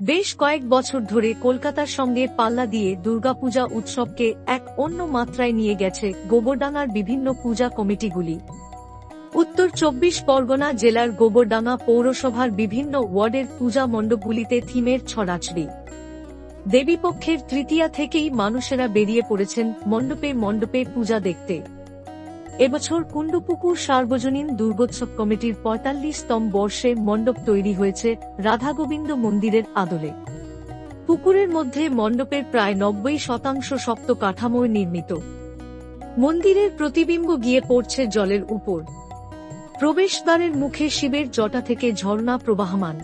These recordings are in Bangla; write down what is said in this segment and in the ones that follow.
বেশ কয়েক বছর ধরে কলকাতার সঙ্গে পাল্লা দিয়ে দুর্গাপূজা উৎসবকে এক অন্য মাত্রায় নিয়ে গেছে গোবরডাঙ্গার বিভিন্ন পূজা কমিটিগুলি। উত্তর চব্বিশ পরগনা জেলার গোবরডাঙ্গা পৌরসভার বিভিন্ন ওয়ার্ডের পূজা মণ্ডপগুলিতে থিমের ছড়াছড়ি দেবীপক্ষের তৃতীয়া থেকেই মানুষেরা বেরিয়ে পড়েছেন মণ্ডপে মণ্ডপে পূজা দেখতে। এবছর কুণ্ডপুকুর সার্বজনীন দুর্গোৎসব কমিটির পঁয়তাল্লিশতম বর্ষে মণ্ডপ তৈরি হয়েছে রাধাগোবিন্দ মন্দিরের আদলে। পুকুরের মধ্যে মণ্ডপের প্রায় নব্বই শতাংশ শক্ত কাঠামোয় নির্মিত। মন্দিরের প্রতিবিম্ব গিয়ে পড়ছে জলের উপর। প্রবেশদ্বারের মুখে শিবের জটা থেকে ঝর্ণা প্রবাহমান।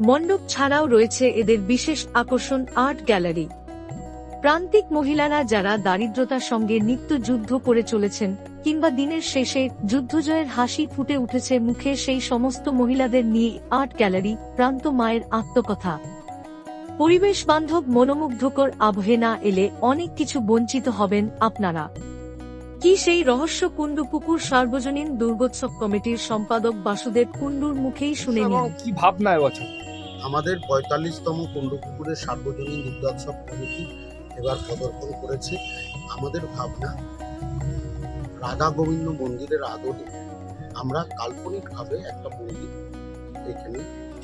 মণ্ডপ ছাড়াও রয়েছে এদের বিশেষ আকর্ষণ আর্ট গ্যালারি। প্রান্তিক মহিলারা যারা দারিদ্রতার সঙ্গে নিত্য যুদ্ধ করে চলেছেন কিংবা দিনের শেষে যুদ্ধজয়ের হাসি ফুটে উঠেছে মুখে সেই সমস্ত মহিলাদের নিয়ে আর্ট গ্যালারি প্রান্ত মায়ের আত্মকথা। পরিবেশ বান্ধব মনোমুগ্ধকর আবহে না এলে অনেক কিছু বঞ্চিত হবেন আপনারা। কি সেই রহস্য কুণ্ডু পুকুর সার্বজনীন দুর্গোৎসব কমিটির সম্পাদক বাসুদেব কুণ্ডুর মুখেই শুনে নিন। কি ভাবনা এবছর? আমাদের পঁয়তাল্লিশতম কুণ্ডপুকুরের সার্বজনীন দুর্গোৎসব কমিটি এবার পদার্পণ করেছে। আমাদের ভাবনা রাধা গোবিন্দ মন্দিরের আদলে আমরা কাল্পনিকভাবে একটা মন্দির এখানে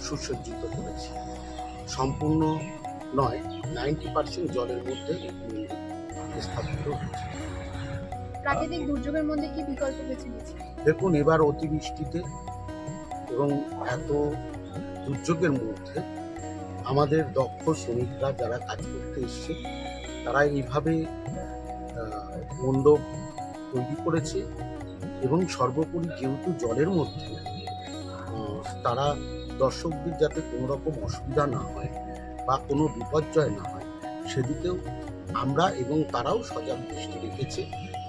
সুসজ্জিত করেছি। সম্পূর্ণ নয় নাইনটি পার্সেন্ট জলের মধ্যে মন্দির স্থাপিত হয়েছে। প্রাকৃতিক দুর্যোগের মধ্যে কি বিকল্প বেছে নিয়েছে দেখুন এবার অতিবৃষ্টিতে এবং এত দুর্যোগের মধ্যে আমাদের দক্ষ শ্রমিকরা যারা কাজ করতে এসছে তারা এইভাবে মণ্ডপ তৈরি করেছে এবং সর্বোপরি যেহেতু জলের মধ্যে তারা দর্শকদের যাতে কোনো রকম অসুবিধা না হয় বা কোনো বিপর্যয় না হয়, সেদিকেও আমরা এবং তারাও সজাগ দৃষ্টি রেখেছে।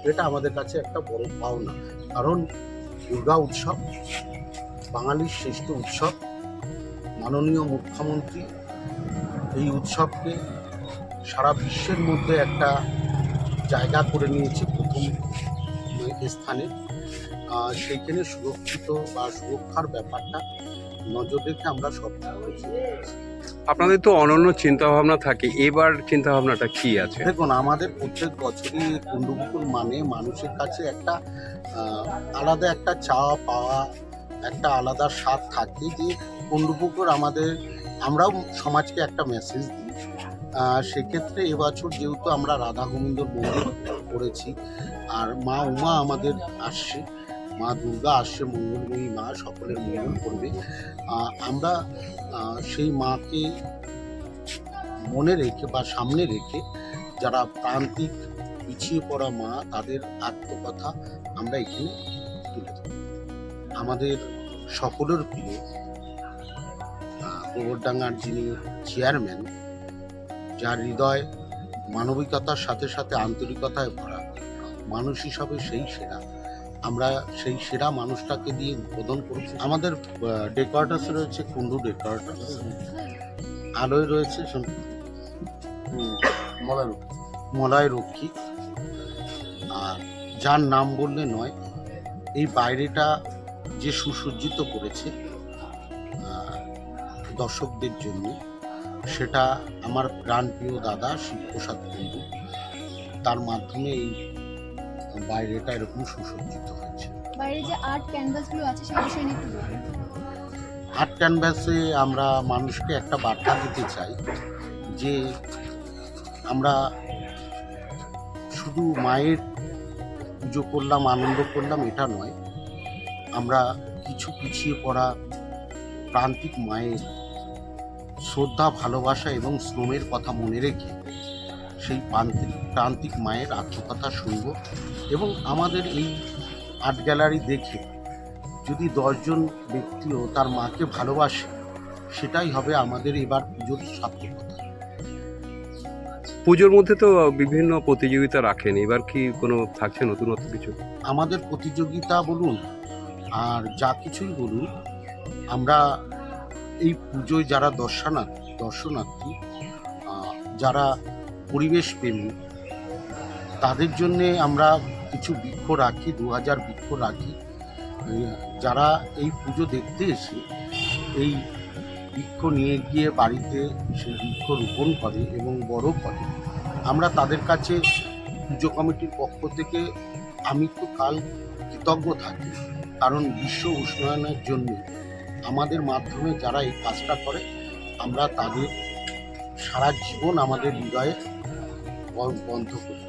এটা আমাদের কাছে একটা বড় পাওনা। কারণ দুর্গা উৎসব, বাঙালির শ্রেষ্ঠ উৎসব, মাননীয় মুখ্যমন্ত্রী এই উৎসবকে সারা বিশ্বের মধ্যে একটা জায়গা করে নিয়েছে প্রথম স্থানে। সেইখানে সুরক্ষিত বা সুরক্ষার ব্যাপারটা নজর রেখে আমরা সব আপনাদের তো অনন্য চিন্তা ভাবনা থাকে। এবার চিন্তা ভাবনাটা কি আছে? দেখুন আমাদের প্রত্যেক বছরই কুণ্ডুপুকুর মানে মানুষের কাছে একটা আলাদা একটা চাওয়া পাওয়া একটা আলাদা স্বাদ থাকে যে কুণ্ডুপুকুর আমাদের আমরাও সমাজকে একটা মেসেজ দিই। সেক্ষেত্রে এবছর যেহেতু আমরা রাধা গোবিন্দর মন্দির করেছি। আর মা উমা আমাদের আসছে। মা দুর্গা আসছে মঙ্গলময়ী মা, সকলের মঙ্গল করবে। আমরা সেই মাকে মনে রেখে বা সামনে রেখে যারা প্রান্তিক পিছিয়ে পড়া মা, তাদের আত্মকথা আমরা এখানে তুলে ধরি আমাদের সকলের প্রিয় গোবরডাঙ্গার যিনি চেয়ারম্যান যার হৃদয় মানবিকতার সাথে সাথে আন্তরিকতায় ভরা। মানুষ হিসাবে সেই সেরা। আমরা সেই সেরা মানুষটাকে দিয়ে উদ্বোধন করছি। আমাদের ডেকোরেটার্স রয়েছে কুন্ডু ডেকোরেটার্স আলোয় রয়েছে মলয় রক্ষী। আর যার নাম বললে নয় এই বাইরেটা যে সুসজ্জিত করেছে দর্শকদের জন্য সেটা আমার প্রাণপ্রিয় দাদা শিবপ্রসাদ কুণ্ডু তার মাধ্যমে এই বাইরেটা এরকম সুসজ্জিত হয়েছে। বাইরে যে আর্ট ক্যানভাস আছে সেই বিষয়ে একটু আর্ট ক্যানভাসে আমরা মানুষকে একটা বার্তা দিতে চাই যে আমরা শুধু মায়ের পুজো করলাম আনন্দ করলাম এটা নয়। আমরা কিছু পিছিয়ে পড়া প্রান্তিক মায়ের শ্রদ্ধা ভালোবাসা এবং শ্রমের কথা মনে রেখে সেই প্রান্তিক প্রান্তিক মায়ের আত্মকথা শুনব এবং আমাদের এই আর্ট গ্যালারি দেখে যদি দশজন ব্যক্তিও তার মাকে ভালোবাসে সেটাই হবে আমাদের এবার পুজোর সার্থকতা। পুজোর মধ্যে তো বিভিন্ন প্রতিযোগিতা রাখেন এবার কি কোনো থাকছে নতুনত্ব কিছু? আমাদের প্রতিযোগিতা বলুন আর যা কিছুই বলুন আমরা এই পুজোয় যারা দর্শনার্থী দর্শনার্থী যারা পরিবেশ প্রেমী তাদের জন্যে আমরা কিছু বৃক্ষ রাখি, দু হাজার বৃক্ষ রাখি। যারা এই পুজো দেখতে এসে এই বৃক্ষ নিয়ে গিয়ে বাড়িতে সেই বৃক্ষ রোপণ করে এবং বড় করে, আমরা তাদের কাছে পুজো কমিটির পক্ষ থেকে আমি তো কাল কৃতজ্ঞ থাকি। কারণ বিশ্ব উষ্ণায়নের জন্য আমাদের মাধ্যমে যারা এই কাজটা করে আমরা তাদের সারা জীবন আমাদের হৃদয়ে বন্ধ করি